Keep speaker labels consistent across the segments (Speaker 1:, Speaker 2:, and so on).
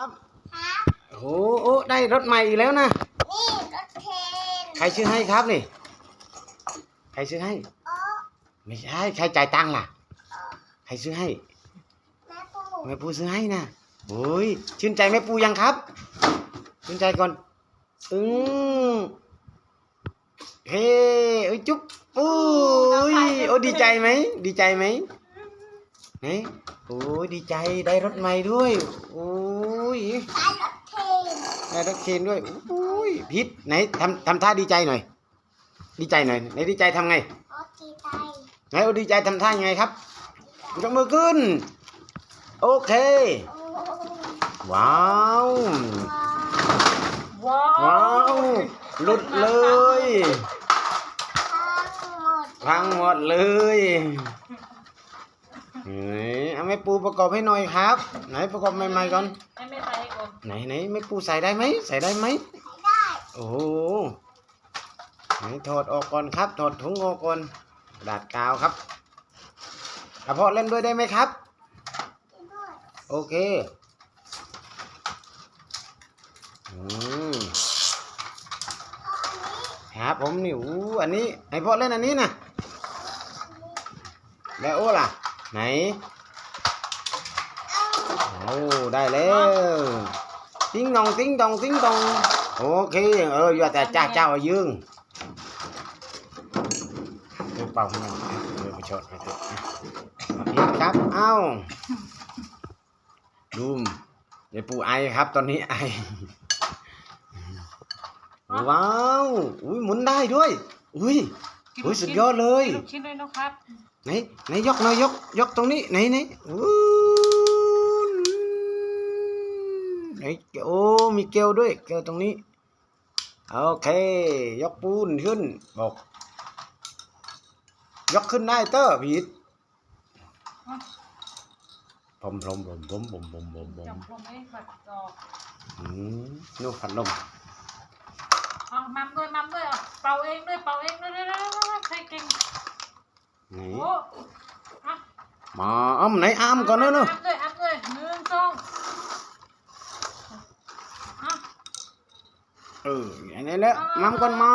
Speaker 1: ครับ
Speaker 2: ครับ
Speaker 1: โอ้โหโอ้ได้รถใหม่อีกแล้วนะ
Speaker 2: นี่รถเคน
Speaker 1: ใครซื้อให้ครับนี่ ใครซื้อให้
Speaker 2: โอ้
Speaker 1: ไม่ใช่ ใครจ่ายตังค์ล่ะ ใครซื้อให้
Speaker 2: แม่ปู
Speaker 1: แม่ปูซื้อให้นะโอ้ย ชื่นใจแม่ปูยังครับ ชื่นใจก่อน อืมเฮ้เอ้ยจุ๊บโอ้ยโอ้ดีใจไหม ดีใจไหมไห นโอ้ยดีใจได้รถใหม่ด้วยโอ้ย
Speaker 2: ได้รถเคน
Speaker 1: ได้รถเคนด้วยโอ้ยพิษไหนทำทำท่าดีใจหน่อย ดีใจหน่อยไหนดีใจทำไง
Speaker 2: โอ้ดีใจ
Speaker 1: ไหนโอ้ดีใจทำท่ายังไงครับยกมือขึ้น โอเค
Speaker 2: โอ้
Speaker 1: ว้าว
Speaker 2: ว้าว
Speaker 3: ว้า
Speaker 1: ว้าวหลุดเลย
Speaker 2: ทั้งหมด
Speaker 1: พังหมดเลย ไหนเอาแม่ปูประกอบให้หน่อยครับ ไหนประกอบใหม่ๆก่อน
Speaker 3: ให้แม่ใส่ก่อน
Speaker 1: ไหนไหนแม่ปูใส่ได้ไหมใส่ได้ไหม
Speaker 2: ได้
Speaker 1: โอ้โหไหนถอดออกก่อนครับถอดถุงออกก่อนกระดาษกาวครับอะพอเล่นด้วยได้ไหมครับ
Speaker 2: ด้วย
Speaker 1: โอเคอืมครับผมนี่อู้อันนี้ไอพ่อเล่นอันนี้นะแล้วโอ้ล่ะ ไหนโอ้ได้แล้วติ้งดองติ้งดองติ้งดองโอเคเอออย่าแต่จ้าเจ้าเอายืงเดี๋ยวเป่าให้มันนะเดี๋ยวไปชดไปเถอะนะผิดครับเอ้าดูมเดี๋ยวปูไอครับตอนนี้ไอว้าวอุ้ยหมุนได้ด้วยอุ้ย
Speaker 3: กิน
Speaker 1: อุ้ย
Speaker 3: ลูก
Speaker 1: สุด
Speaker 3: ชิ้น
Speaker 1: ยอดเลย
Speaker 3: กินลูกชิ้นด้วยนะครับ
Speaker 1: ไหนไหนยกหน่อยยกยกตรงนี้ไหนไหนไหนโอ้มีเกลียวด้วยเกลียวตรงนี้โอเค ยกปูนขึ้นบอกยกขึ้นได้เตอร์พีดผมผมผมผมผมผมผมผม
Speaker 3: จับลงให้ผัดดอก
Speaker 1: อืมนู่นพัดลม
Speaker 3: เอมัมด้วยมัมด้วยเอเป่าเองด้วยเป่าเองด้วยเร็วๆๆๆใครเก่ง
Speaker 1: น
Speaker 3: โอ้อะ
Speaker 1: มาอ้ำไหนอ้ำก่อนเนอะเนอะ
Speaker 3: อัพด้วยอัพด้วยหนึ่งสองอะ
Speaker 1: เอออย่างนี้แหล้วมัมก่อนมา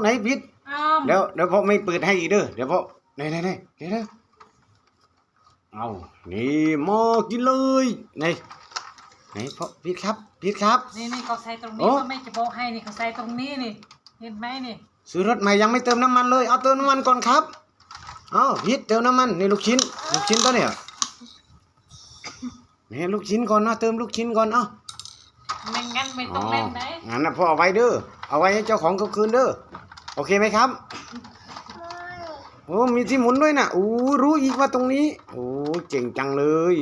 Speaker 1: ไหนพีด
Speaker 3: เอา
Speaker 1: เดี๋ยวเดี๋ยวพ่อไม่เปิดให้อีกเด้อเดี๋ยวพ่อไหนไหนไหนเดี๋ยวเด้อเอานี่มากินเลยไหนไหนพ่อพีดครับพีดครับ
Speaker 3: นี่นี่เขาใส่ตรง
Speaker 1: โอ้
Speaker 3: นี้ก็ไม่จะบอกให้นี่เขาใส่ตรงนี้นี่เห็นไหมนี่
Speaker 1: ซื้อรถใหม่ยังไม่เติมน้ำมันเลยเอาเติมน้ำมันก่อนครับ เอาพีดเติมน้ำมันนี่ลูกชิ้น ลูกชิ้นตัวเนี่ยนี่ลูกชิ้นก่อนนะเติมลูกชิ้นก่อนเอ้า
Speaker 3: ไม่งั้นไม่
Speaker 1: อ๋
Speaker 3: ต้
Speaker 1: อ
Speaker 3: องเล่นไหน
Speaker 1: งั้นนะพ่อเอาไว้เด้อเอาไว้ให้เจ้าของเขาคืนเด้อโอเคไหมครับ
Speaker 2: ไม่
Speaker 1: โอ้มีที่หมุนด้วยนะโอ้รู้อีกว่าตรงนี้ โอ้เจ๋งจังเลย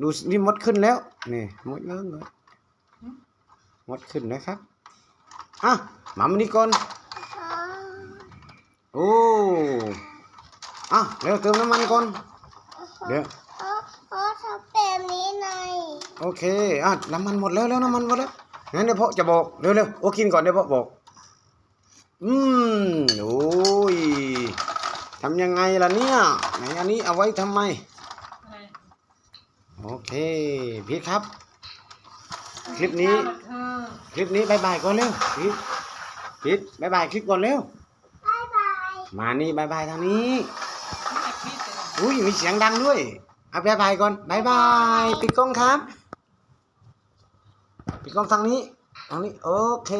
Speaker 1: ดูสินี่มดขึ้นแล้วนี่มดเยอะเลยมดขึ้นแล้วครับอะมามานี่ก่อน
Speaker 2: ค่ะ
Speaker 1: โอ้ อะเร็วเติมน้ำมันก่อน เดี๋ยว
Speaker 2: โอ้โอ้ทำแบบนี้ไง
Speaker 1: โอเคอะน้ำมันหมดแล้วแล้วน้ำมันหมดแล้วงั้นเดี๋ยวพ่อจะบอกเร็วเร็วโอ้กินก่อนเดี๋ยวพ่อบอก อืมโอ้ยทำยังไงล่ะเนี่ยไหนอันนี้เอาไว้ทำไม
Speaker 3: อะไร
Speaker 1: โอเค พีทครับ คลิปนี้
Speaker 3: ข้าวเหรอเธอ
Speaker 1: คลิปนี้บายบายก่อนเร็วพีทพีทบายบายคลิปก่อนเร็ว
Speaker 2: บายบาย
Speaker 1: มานี่บายบายทางนี้
Speaker 3: ไม่คิดเลย
Speaker 1: อุ้ยมีเสียงดังด้วยเอาบายบายก่อนบายบายปิดกล้องครับ ปิดกล้องทางนี้ทางนี้โอเค